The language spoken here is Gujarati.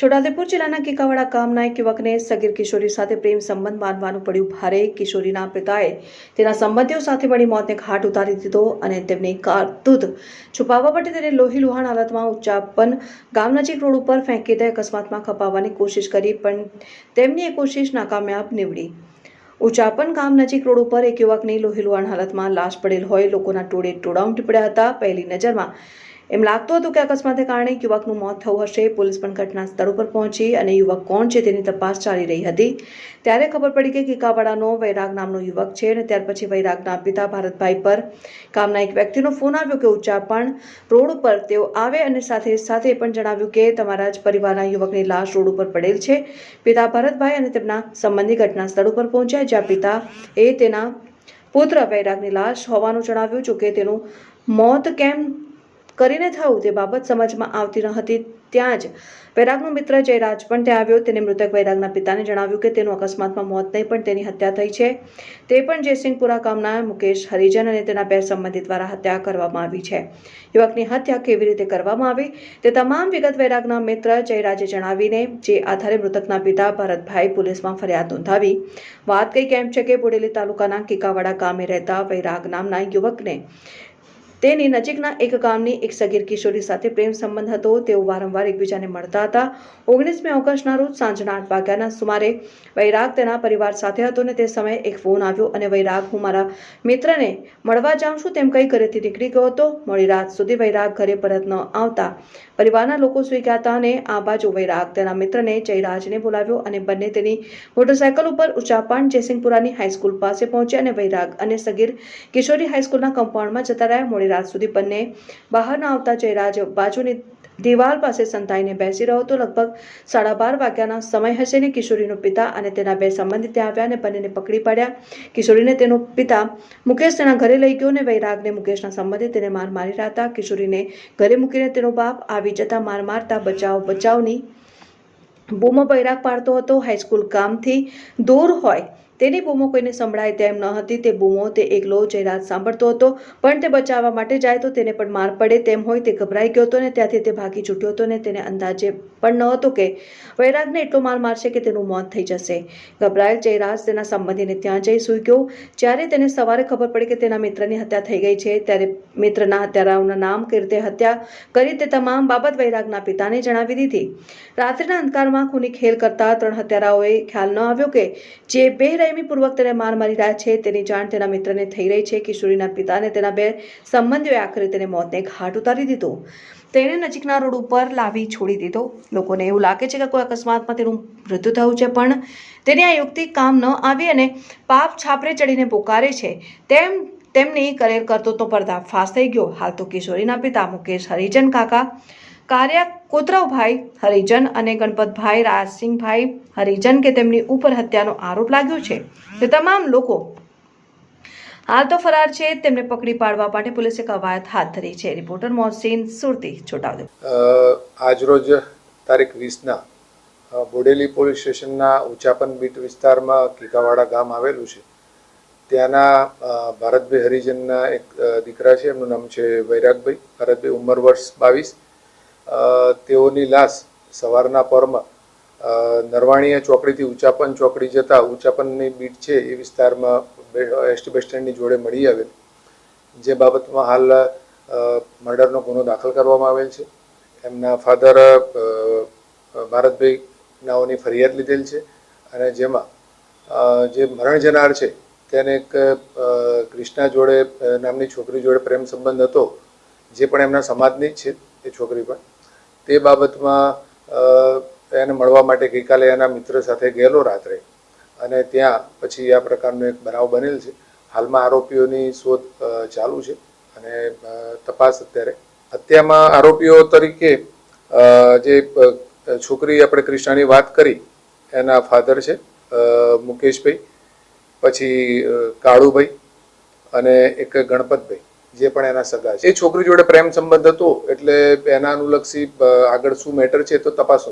છોટાઉદેપુર જિલ્લાના કીકાવાડા ગામના એક યુવકને સગીર કિશોરી સાથે પ્રેમ સંબંધ માનવાનું પડ્યું. ભારે કિશોરીના પિતાએ તેના સંબંધીઓ સાથે મળી મોતને ઘાટ ઉતારી દીધો અને તેમને કારતૂત છુપાવવા માટે તેને લોહી લુહાણ હાલતમાં ઉચ્ચાપન ગામ નજીક રોડ ઉપર ફેંકી દે અકસ્માતમાં ખપાવવાની કોશિશ કરી, પણ તેમની એ કોશિશ નાકામયાબ નીવડી. ઉચાપન ગામ નજીક રોડ ઉપર એક યુવકની લોહીલુહાણ હાલતમાં લાશ પડેલ હોય, લોકોના ટોળે ટોળા ઉમટી પડ્યા હતા. પહેલી નજરમાં એમ લાગતું હતું કે અકસ્માતને કારણે યુવકનું મોત થયું હશે. પોલીસ પણ ઘટના સ્થળ ઉપર પહોંચી અને યુવક કોણ છે તેની તપાસ ચાલી રહી હતી. ત્યારે ખબર પડી કે કિકાવાડાનો વૈરાગ નામનો યુવક છે અને ત્યાર પછી વૈરાગના પિતા ભારતભાઈ પર ગામના એક વ્યક્તિનો ફોન આવ્યો કે ઉચ્ચાપણ રોડ ઉપર તેઓ આવે અને સાથે સાથે પણ જણાવ્યું કે તમારા જ પરિવારના યુવકની લાશ રોડ ઉપર પડેલ છે. પિતા ભારતભાઈ અને તેમના સંબંધી ઘટના સ્થળ ઉપર પહોંચ્યા જ્યાં પિતા એ તેના પુત્ર વૈરાગની લાશ હોવાનું જણાવ્યું જોકે તેનું મોત કેમ કરીને થયું તે બાબત સમજમાં આવતી ન હતી. ત્યાં જ વૈરાગનો મિત્ર જયરાજ પણ ત્યાં આવ્યો. તેને મૃતક વૈરાગના પિતાને જણાવ્યું કે તેનું અકસ્માતમાં મોત નહીં, પણ તેની હત્યા થઈ છે. તે પણ જયસિંહપુરા ગામના મુકેશ હરિજન અને તેના બે સંબંધી દ્વારા હત્યા કરવામાં આવી છે. યુવકની હત્યા કેવી રીતે કરવામાં આવી તે તમામ વિગત વૈરાગના મિત્ર જયરાજે જણાવીને જે આધારે મૃતકના પિતા ભરતભાઈ પોલીસમાં ફરિયાદ નોંધાવી. વાત કંઈક એમ છે કે બોડેલી તાલુકાના કિકાવાડા ગામે રહેતા વૈરાગ નામના યુવકને તેની નજીકના એક ગામની એક સગીર કિશોરી સાથે પ્રેમ સંબંધ હતો. તેઓ વારંવાર એકબીજાને મળતા હતા. ઓગણીસમી ઓગસ્ટના રોજ સાંજના આઠ વાગ્યાના સુમારે વૈરાગ તેના પરિવાર સાથે હતો અને તે સમયે એક ફોન આવ્યો અને વૈરાગ, હું મારા મિત્રને મળવા જાઉં છું. તેમ કઈ ઘરેથી નીકળી ગયો હતો. મોડી રાત સુધી વૈરાગ ઘરે પરત ન આવતા પરિવારના લોકો સૂઈ ગયા અને આ બાજુ વૈરાગ તેના મિત્રને જયરાજને બોલાવ્યો અને બંને તેની મોટરસાયકલ ઉપર ઉચાપાણ જયસિંહપુરાની હાઈસ્કૂલ પાસે પહોંચ્યા અને વૈરાગ અને સગીર કિશોરી હાઈસ્કૂલના કમ્પાઉન્ડમાં જતા રહ્યા. મોડી રાત સુધી બંને બહાર ન આવતા જયરાજ બાજુની દિવાલ પાસે સંતાઈને બેસી રહ્યો હતો. લગભગ સાડા બાર વાગ્યાના સમય હશે ને કિશોરીનો પિતા અને તેના બે સંબંધી ત્યાં આવ્યા અને બંનેને પકડી પાડ્યા. કિશોરીને તેનો પિતા મુકેશ તેના ઘરે લઈ ગયો અને વૈરાગને મુકેશના સંબંધી તેને માર મારી રહ્યા હતા. કિશોરીને ઘરે મૂકીને તેનો બાપ આવી જતા માર મારતા બચાવ બચાવની બૂમો બૈરાગ પાડતો હતો. હાઈસ્કૂલ ગામથી દૂર હોય તેની બૂમો કોઈને સંભળાય તેમ ન હતી. તે બૂમો તે એકલો જયરાજ સાંભળતો હતો, પણ તે બચાવવા માટે જાય તો તેને પણ માર પડે તેમ હોય તે ગભરાઈ ગયો હતો ને ત્યાંથી તે ભાગી છૂટ્યો હતો ને તેને અંદાજે પણ ન હતો કે વૈરાગને એટલો માર મારશે કે તેનું મોત થઈ જશે. ગભરાયેલ જયરાજ તેના સંબંધીને ત્યાં જઈ સૂઈ ગયો. જ્યારે તેને સવારે ખબર પડી કે તેના મિત્રની હત્યા થઈ ગઈ છે, ત્યારે મિત્રના હત્યારાઓના નામ કીર્તે રીતે હત્યા કરી તે તમામ બાબત વૈરાગના પિતાને જણાવી દીધી. રાત્રિના અંધકારમાં ખૂની ખેલ કરતા ત્રણ હત્યારાઓએ ખ્યાલ ન આવ્યો કે જે બે પૂર્વક તેને માર મારી રહ્યા છે. તેની જાણ તેના મિત્રને થઈ રહી છે. કિશોરીના પિતાને તેના બે સંબંધીઓએ આખરે તેને મોતને ઘાટ ઉતારી દીધો. તેણે નજીકના રોડ ઉપર લાવી છોડી દીધો. લોકોને એવું લાગે છે કે કોઈ અકસ્માતમાં તેનું મૃત્યુ થયું છે, પણ તેની આ યુક્તિ કામ ન આવી અને પાપ છાપરે ચડીને પોકારે છે. તેમ, તેમની કરેર કરતો તો પર્દાફાશ થઈ ગયો. હાલ તો કિશોરીના પિતા મુકેશ હરિજન કાકા કાર્યા કોતરાવભાઈ હરિજન અને ગણપતભાઈ રાજસિંહભાઈ હરિજન કે તેમની ઉપર હત્યાનો આરોપ લાગ્યો છે. તે તમામ લોકો હાલ તો ફરાર છે, તેમને પકડી પાડવા માટે પોલીસે કવાયત હાથ ધરી છે. રિપોર્ટર મોહસિન સુરતી, છોટાઉદેપુર. આજરોજ તારીખ વીસના બોડેલી પોલીસ સ્ટેશનના ઉચાપન બીટ વિસ્તારમાં કીકાવાડા ગામ આવેલું છે. ત્યાંના ભારતભાઈ હરિજનના એક દીકરા છે, એમનું નામ છે વૈરાગભાઈ. ભારતભાઈ ઉંમર વર્ષ બાવીસ. તેઓની લાશ સવારના પરમાં નરવાણીયા ચોકડીથી ઉચાપન ચોકડી જતા ઉચાપનની બીટ છે એ વિસ્તારમાં એસટી બસ સ્ટેન્ડની જોડે મળી આવેલ. જે બાબતમાં હાલ મર્ડરનો ગુનો દાખલ કરવામાં આવેલ છે. એમના ફાધર ભારતભાઈ નાઓની ફરિયાદ લીધેલ છે અને જેમાં જે મરણ જનાર છે તેને એક ક્રિષ્ના જોડે નામની છોકરી જોડે પ્રેમ સંબંધ હતો, જે પણ એમના સમાજની જ છે એ છોકરી પણ. તે બાબતમાં એને મળવા માટે ગઈકાલે એના મિત્ર સાથે ગયેલો રાત્રે. અને ત્યાં પછી આ પ્રકારનો એક બનાવ બનેલ છે. હાલમાં આરોપીઓની શોધ ચાલુ છે અને તપાસ અત્યારે. હત્યામાં આરોપીઓ તરીકે જે છોકરી આપણે કૃષ્ણાની વાત કરી, એના ફાધર છે મુકેશભાઈ, પછી કાળુભાઈ અને એક ગણપતભાઈ. જે પણ એના સગા છે. એ છોકરી જોડે પ્રેમ સંબંધ હતો એટલે એના અનુલક્ષી આગળ શું મેટર છે તો તપાસ.